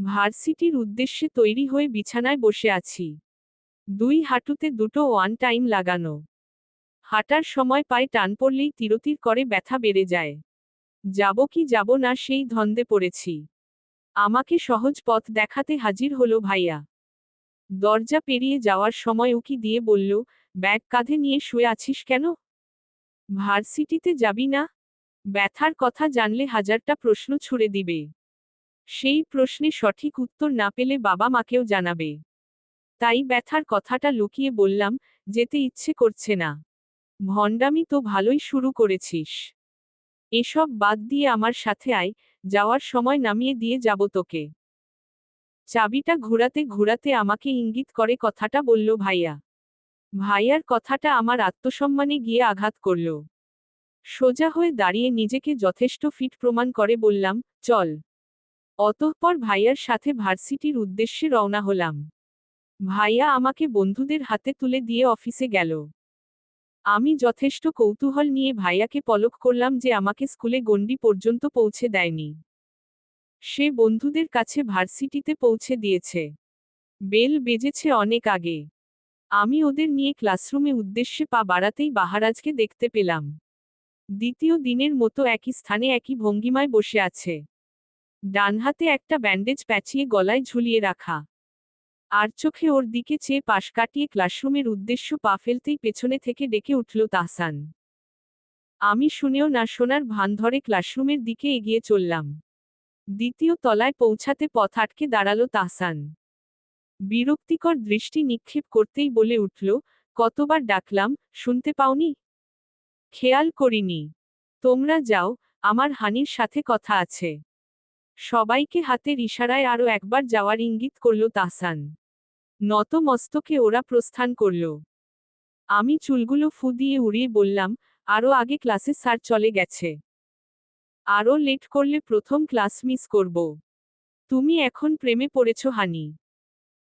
ভার্সিটির উদ্দেশ্যে তৈরি হয়ে বিছানায় বসে আছি। দুই হাঁটুতে দুটো ওয়ান টাইম লাগানো। হাঁটার সময় পায়ে টান পড়লেই তিরতির করে ব্যথা বেড়ে যায়। যাব কি যাব না সেই ধন্দে পড়েছি। আমাকে সহজ পথ দেখাতে হাজির হলো ভাইয়া। দরজা পেরিয়ে যাওয়ার সময় উকি দিয়ে বলল, ব্যাগ কাঁধে নিয়ে শুয়ে আছিস কেন? ভার্সিটিতে যাবি না? ব্যথার কথা জানলে হাজারটা প্রশ্ন ছুড়ে দিবে। সেই প্রশ্নে সঠিক উত্তর না পেলে বাবা মাকেও জানাবে। তাই ব্যথার কথাটা লুকিয়ে বললাম, যেতে ইচ্ছে করছে না। ভণ্ডামি তো ভালোই শুরু করেছিস। এসব বাদ দিয়ে আমার সাথে আয়, যাওয়ার সময় নামিয়ে দিয়ে যাব তোকে। চাবিটা ঘোরাতে ঘোরাতে আমাকে ইঙ্গিত করে কথাটা বলল ভাইয়া। ভাইয়ার কথাটা আমার আত্মসম্মানে গিয়ে আঘাত করল। সোজা হয়ে দাঁড়িয়ে নিজেকে যথেষ্ট ফিট প্রমাণ করে বললাম, চল। অতঃপর ভাইয়ার সাথে ভার্সিটির উদ্দেশ্যে রওনা হলাম। ভাইয়া আমাকে বন্ধুদের হাতে তুলে দিয়ে অফিসে গেল। আমি যথেষ্ট কৌতূহল নিয়ে ভাইয়াকে পলক করলাম যে আমাকে স্কুলে গণ্ডি পর্যন্ত পৌঁছে দেয়নি। সে বন্ধুদের কাছে ভার্সিটিতে পৌঁছে দিয়েছে। বেল বেজেছে অনেক আগে। আমি ওদের নিয়ে ক্লাসরুমে উদ্দেশ্যে পা বাড়াতেই বাহারাজকে দেখতে পেলাম। দ্বিতীয় দিনের মতো একই স্থানে একই ভঙ্গিমায় বসে আছে। ডান হাতে একটা ব্যান্ডেজ প্যাচিয়ে গলায় ঝুলিয়ে রাখা। আর চোখে ওর দিকে চেয়ে পাশ কাটিয়ে ক্লাসরুমের উদ্দেশ্য পা ফেলতেই পেছনে থেকে ডেকে উঠল তাহসান। আমি শুনেও না শোনার ভান ধরে ক্লাসরুমের দিকে এগিয়ে চললাম। দ্বিতীয় তলায় পৌঁছাতে পথ আটকে দাঁড়াল তাহসান। বিরক্তিকর দৃষ্টি নিক্ষেপ করতেই বলে উঠল, কতবার ডাকলাম, শুনতে পাওনি? খেয়াল করিনি। তোমরা যাও, আমার হানির সাথে কথা আছে। সবাইকে হাতের ইশারায় আরও একবার যাওয়ার ইঙ্গিত করল তাসান নত মস্তকে ওরা প্রস্থান করল। আমি চুলগুলো ফু দিয়ে উড়িয়ে বললাম আরও আগে ক্লাসে স্যার চলে গেছে। আরও লেট করলে প্রথম ক্লাস মিস করব। তুমি এখন প্রেমে পড়েছ হানি।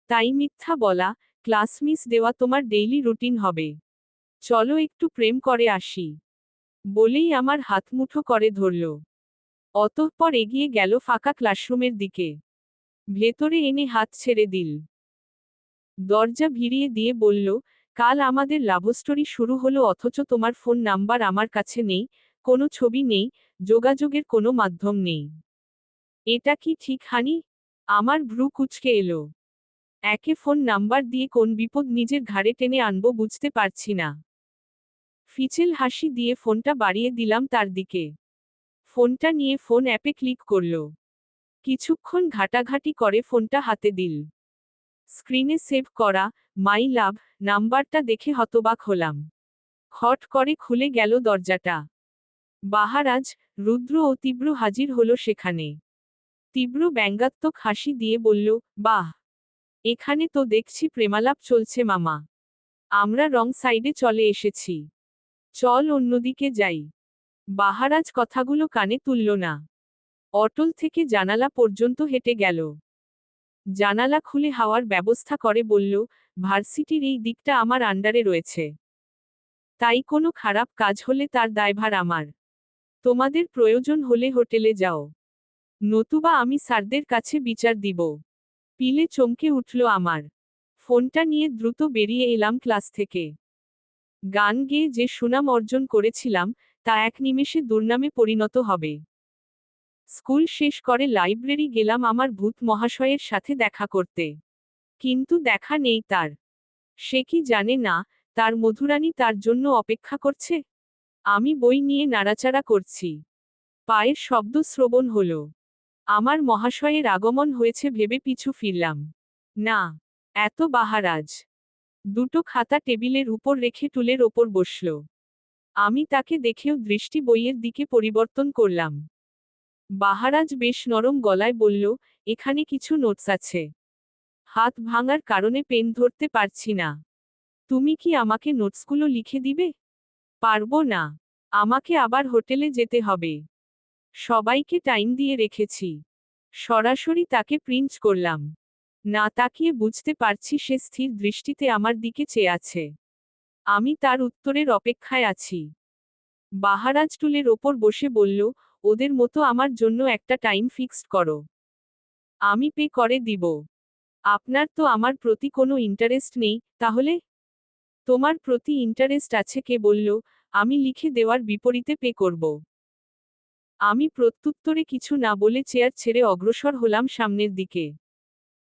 তাই মিথ্যা বলা, ক্লাস মিস দেওয়া তোমার ডেইলি রুটিন হবে। চলো একটু প্রেম করে আসি। বলেই আমার হাত মুঠো করে ধরল। অতঃপর এগিয়ে গেল ফাঁকা ক্লাসরুমের দিকে। ভেতরে এনে হাত ছেড়ে দিল। দরজা ভিড়িয়ে দিয়ে বলল, কাল আমাদের লাভস্টোরি শুরু হলো অথচ তোমার ফোন নাম্বার আমার কাছে নেই, কোনো ছবি নেই, যোগাযোগের কোনো মাধ্যম নেই। এটা কি ঠিক হানি? আমার ভ্রু কুচকে এলো। একে ফোন নাম্বার দিয়ে কোন বিপদ নিজের ঘাড়ে টেনে আনব বুঝতে পারছি না। ফিচেল হাসি দিয়ে ফোনটা বাড়িয়ে দিলাম তার দিকে। ফোনটা নিয়ে ফোন অ্যাপে ক্লিক করল। কিছুক্ষণ ঘাটাঘাটি করে ফোনটা হাতে দিল। স্ক্রিনে সেভ করা, মাই লাভ, নাম্বারটা দেখে হতবাক হলাম। খট করে খুলে গেল দরজাটা। বাহারাজ রুদ্র ও তীব্র হাজির হলো সেখানে। তীব্র ব্যঙ্গাত্মক হাসি দিয়ে বলল, বাহ! এখানে তো দেখছি প্রেমালাপ চলছে মামা। আমরা রং সাইডে চলে এসেছি। চল অন্যদিকে যাই। বাহারাজ কথাগুলো কানে তুলল না। অটল থেকে জানালা পর্যন্ত হেঁটে গেল। জানালা খুলে হাওয়ার ব্যবস্থা করে বলল, ভার্সিটির এই দিকটা আমার আন্ডারে রয়েছে। তাই কোনো খারাপ কাজ হলে তার দায়ভার আমার। তোমাদের প্রয়োজন হলে হোটেলে যাও। নতুবা আমি স্যারদের কাছে বিচার দিব। পিলে চমকে উঠল আমার। ফোনটা নিয়ে দ্রুত বেরিয়ে এলাম ক্লাস থেকে। গান গেয়ে যে সুনাম অর্জন করেছিলাম তা এক নিমেষে দুর্নামে পরিণত হবে। স্কুল শেষ করে লাইব্রেরি গেলাম আমার ভূত মহাশয়ের সাথে দেখা করতে। কিন্তু দেখা নেই তার। সে কি জানে না, তার মধুরানী তার জন্য অপেক্ষা করছে? আমি বই নিয়ে নাড়াচাড়া করছি। পায়ের শব্দ শ্রবণ হল। আমার মহাশয়ের আগমন হয়েছে ভেবে পিছু ফিরলাম। না, এত বাহারাজ। দুটো খাতা টেবিলের উপর রেখে টুলের ওপর বসল। আমি তাকে দেখেও দৃষ্টি বইয়ের দিকে পরিবর্তন করলাম। বাহারাজ বেশ নরম গলায় বলল, এখানে কিছু নোটস আছে। হাত ভাঙার কারণে পেন ধরতে পারছি না। তুমি কি আমাকে নোটসগুলো লিখে দিবে? পারব না। আমাকে আবার হোটেলে যেতে হবে। সবাইকে টাইম দিয়ে রেখেছি। সরাসরি তাকে প্রিন্ট করলাম। না তাকিয়ে বুঝতে পারছি সে স্থির দৃষ্টিতে আমার দিকে চেয়ে আছে। আমি তার উত্তরের অপেক্ষায় আছি। বাহারাজ টুলের ওপর বসে বলল, ওদের মতো আমার জন্য একটা টাইম ফিক্সড করো। আমি পে করে দিব। আপনার তো আমার প্রতি কোনো ইন্টারেস্ট নেই, তাহলে? তোমার প্রতি ইন্টারেস্ট আছে, কে বলল, আমি লিখে দেওয়ার বিপরীতে পে করব। আমি প্রত্যুত্তরে কিছু না বলে চেয়ার ছেড়ে অগ্রসর হলাম সামনের দিকে।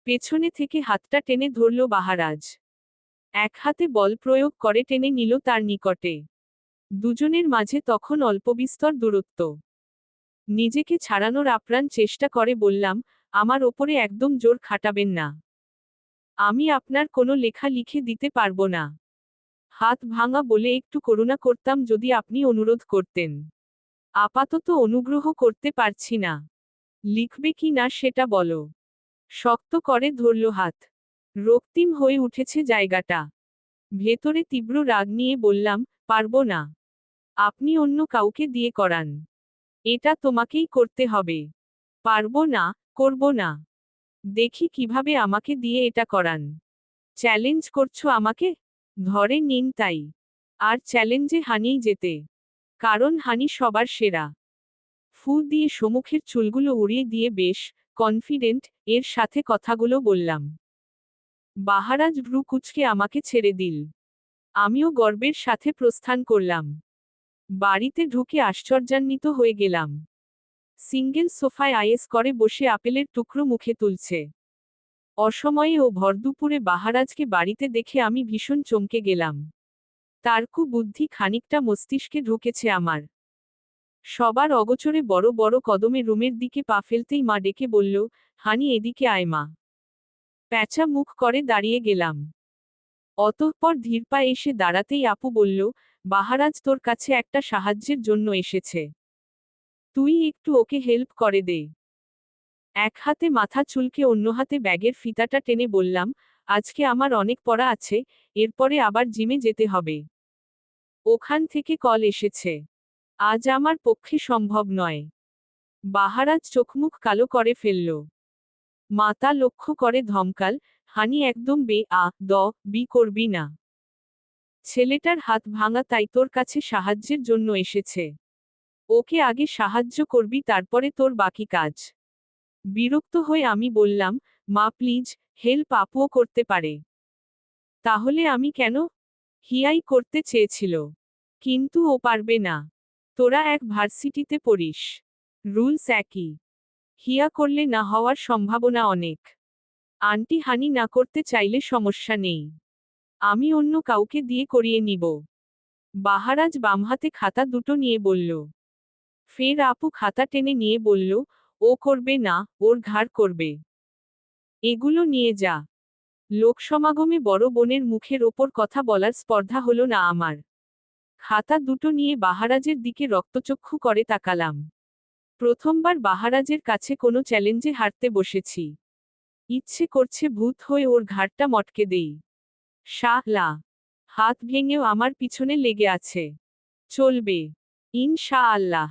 পেছনে থেকে হাতটা টেনে ধরল বাহারাজ। এক হাতে বল প্রয়োগ করে টেনে নিল তার নিকটে। দুজনের মাঝে তখন অল্পবিস্তর দূরত্ব। নিজেকে ছাড়ানোর আপ্রাণ চেষ্টা করে বললাম, আমার ওপরে একদম জোর খাটাবেন না। আমি আপনার কোনো লেখা লিখে দিতে পারব না। হাত ভাঙা বলে একটু করুণা করতাম যদি আপনি অনুরোধ করতেন। আপাতত অনুগ্রহ করতে পারছি না। লিখবে কি না সেটা বলো। শক্ত করে ধরল হাত। রক্তিম হয়ে উঠেছে জায়গাটা। ভেতরে তীব্র রাগ নিয়ে বললাম, পারব না। আপনি অন্য কাউকে দিয়ে করান। এটা তোমাকেই করতে হবে। পারব না, করব না। দেখি কীভাবে আমাকে দিয়ে এটা করান। চ্যালেঞ্জ করছ আমাকে? ধরে নিন তাই। আর চ্যালেঞ্জে হানিই যেতে। কারণ হানি সবার সেরা। ফু দিয়ে সমুখের চুলগুলো উড়িয়ে দিয়ে বেশ কনফিডেন্ট এর সাথে কথাগুলো বললাম। বাহারাজ ভ্রু কুচকে আমাকে ছেড়ে দিল। আমিও গর্বের সাথে প্রস্থান করলাম। বাড়িতে ঢুকে আশ্চর্যান্বিত হয়ে গেলাম। সিঙ্গেল সোফায় আয়েস করে বসে আপেলের টুকরো মুখে তুলছে। অসময়ে ও ভরদুপুরে বাহারাজকে বাড়িতে দেখে আমি ভীষণ চমকে গেলাম। তার কু বুদ্ধি খানিকটা মস্তিষ্কে ঢুকেছে আমার। সবার অগোচরে বড় বড় কদমে রুমের দিকে পা ফেলতেই মা ডেকে বলল, হানি এদিকে আয় মা। প্যাঁচা মুখ করে দাঁড়িয়ে গেলাম। অতঃপর ধীরপা এসে দাঁড়াতেই আপু বলল, বাহারাজ, তোর কাছে একটা সাহায্যের জন্য এসেছে। তুই একটু ওকে হেল্প করে দে এক হাতে মাথা চুলকে অন্য হাতে ব্যাগের ফিতাটা টেনে বললাম, আজকে আমার অনেক পড়া আছে, এরপরে আবার জিমে যেতে হবে। ওখান থেকে কল এসেছে। আজ আমার পক্ষে সম্ভব নয় বাহারাজ চোখমুখ কালো করে ফেলল। মাতা লক্ষ্য করে ধমকাল, হানি একদম বে, আ, দ, বি করবি না। ছেলেটার হাত ভাঙা তাই তোর কাছে সাহায্যের জন্য এসেছে। ওকে আগে সাহায্য করবি, তারপরে তোর বাকি কাজ। বিরক্ত হয়ে আমি বললাম, মা, প্লিজ, হেল্প আপুও করতে পারে। তাহলে আমি কেন? হিয়াই করতে চেয়েছিল। কিন্তু ও পারবে না। তোরা এক ভার্সিটিতে পড়িস। রুলস একই। হিয়া করলে না হওয়ার সম্ভাবনা অনেক। আন্টি হানি না করতে চাইলে সমস্যা নেই। আমি অন্য কাউকে দিয়ে করিয়ে নিব। বাহারাজ বামহাতে খাতা দুটো নিয়ে বলল। ফের আপু খাতা টেনে নিয়ে বলল, ও করবে না, ওর ঘাড় করবে। এগুলো নিয়ে যা। লোকসমাগমে বড় বোনের মুখের ওপর কথা বলার স্পর্ধা হলো না আমার। খাতা দুটো নিয়ে বাহারাজের দিকে রক্তচক্ষু করে তাকালাম। প্রথমবার বাহারাজের কাছে কোনো চ্যালেঞ্জে হারতে বসেছি। ইচ্ছে করছে ভূত হয়ে ওর ঘাটটা মটকে দেই। শাহ লা, হাত ভেঙেও আমার পিছনে লেগে আছে। চলবে। ইনশা আল্লাহ